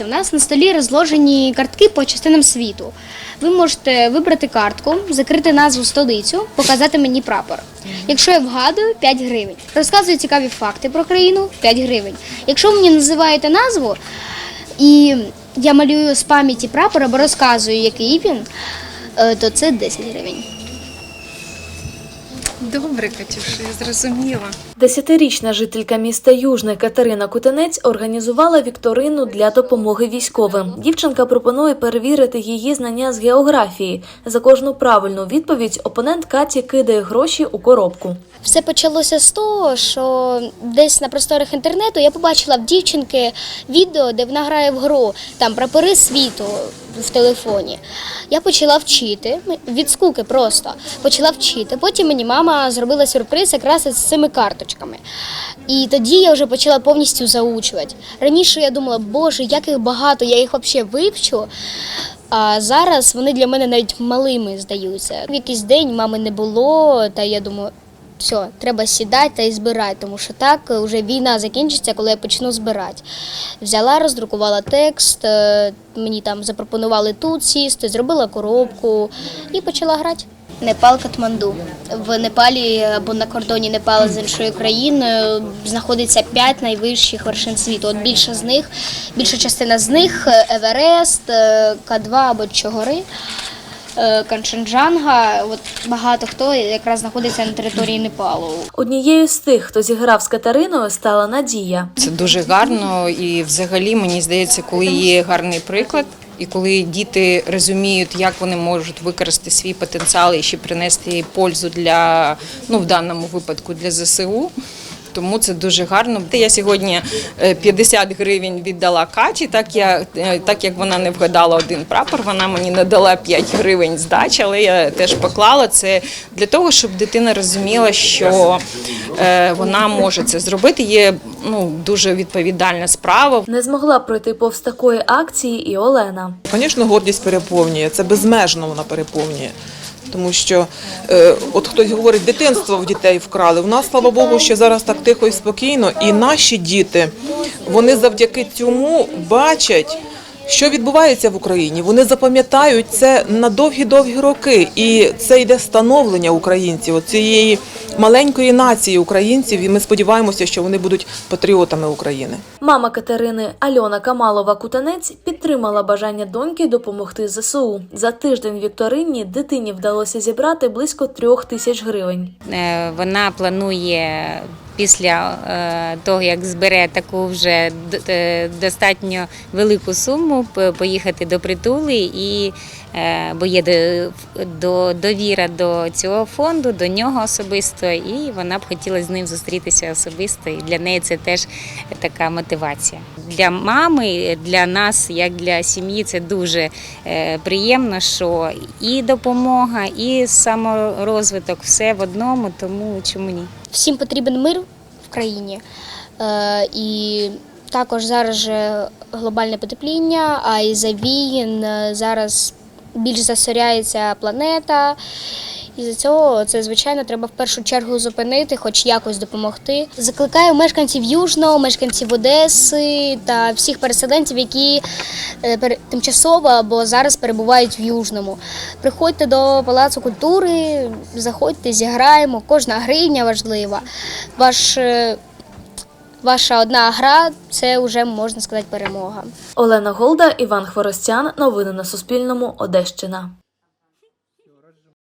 У нас на столі розложені картки по частинам світу. Ви можете вибрати картку, закрити назву столицю, показати мені прапор. Якщо я вгадую, 5 гривень. Розказую цікаві факти про країну 5 гривень. Якщо ви мені називаєте назву і я малюю з пам'яті прапор або розказую, який він, е, то це 10 гривень. Добре, Катюша, я зрозуміла. Десятирічна жителька міста Южне Катерина Кутенець організувала вікторину для допомоги військовим. Дівчинка пропонує перевірити її знання з географії. За кожну правильну відповідь опонент Каті кидає гроші у коробку. Все почалося з того, що десь на просторах інтернету я побачила в дівчинки відео, де вона грає в гру там прапори світу в телефоні. Я почала вчити від скуки просто почала вчити. Потім мені мама зробила сюрприз якраз з цими карточками. І тоді я вже почала повністю заучувати. Раніше я думала, боже, як їх багато, я їх взагалі вивчу. А зараз вони для мене навіть малими здаються. В якийсь день мами не було, та я думаю, все, треба сідати та і збирати, тому що так вже війна закінчиться, коли я почну збирати. Взяла, роздрукувала текст, е, мені там запропонували тут сісти, зробила коробку і почала грати. Непал Катманду. В Непалі або на кордоні Непала з іншою країною знаходиться п'ять найвищих вершин світу. От більша з них, більша частина з них е, Еверест, е, К2 або Чогори. Е, Канченджанга, от багато хто якраз знаходиться на території Непалу. Однією з тих, хто зіграв з Катериною, стала Надія. Це дуже гарно, і взагалі мені здається, коли є гарний приклад, і коли діти розуміють, як вони можуть використати свій потенціал і ще принести пользу для ну в даному випадку для ЗСУ. Тому це дуже гарно. Я сьогодні е, 50 гривень віддала Каті, так я е, так як вона не вгадала один прапор, вона мені надала 5 гривень здачі, але я теж поклала це для того, щоб дитина розуміла, що е, вона може це зробити. Є ну дуже відповідальна справа. Не змогла пройти повз такої акції і Олена. Звісно, гордість переповнює, це безмежно вона переповнює. Тому що е, от хтось говорить, дитинство в дітей вкрали. У нас, слава Богу, що зараз так тихо і спокійно. І наші діти, вони завдяки цьому бачать, що відбувається в Україні. Вони запам'ятають це на довгі-довгі роки. І це йде становлення українців, цієї маленької нації українців. І ми сподіваємося, що вони будуть патріотами України. Мама Катерини Альона Камалова Кутанець підтримала бажання доньки допомогти ЗСУ. За тиждень вікторині дитині вдалося зібрати близько трьох тисяч гривень. Е, Вона планує після е, того, як збере таку вже е, достатньо велику суму, поїхати до притули і е, бо є до, до довіра до цього фонду, до нього особисто, і вона б хотіла з ним зустрітися особисто. І для неї це теж така мотивація. Для мами, для нас, як для сім'ї, це дуже приємно, що і допомога, і саморозвиток все в одному, тому чому ні? Всім потрібен мир в країні. Е, і також зараз же глобальне потепління, а і за війн е, зараз більш засоряється планета. І за цього це звичайно треба в першу чергу зупинити, хоч якось допомогти. Закликаю мешканців Южного, мешканців Одеси та всіх переселенців, які е, тимчасово або зараз перебувають в Южному. Приходьте до Палацу культури, заходьте, зіграємо. Кожна гривня важлива. Ваш, е, ваша одна гра це вже можна сказати перемога. Олена Голда, Іван Хворостян. Новини на Суспільному. Одещина.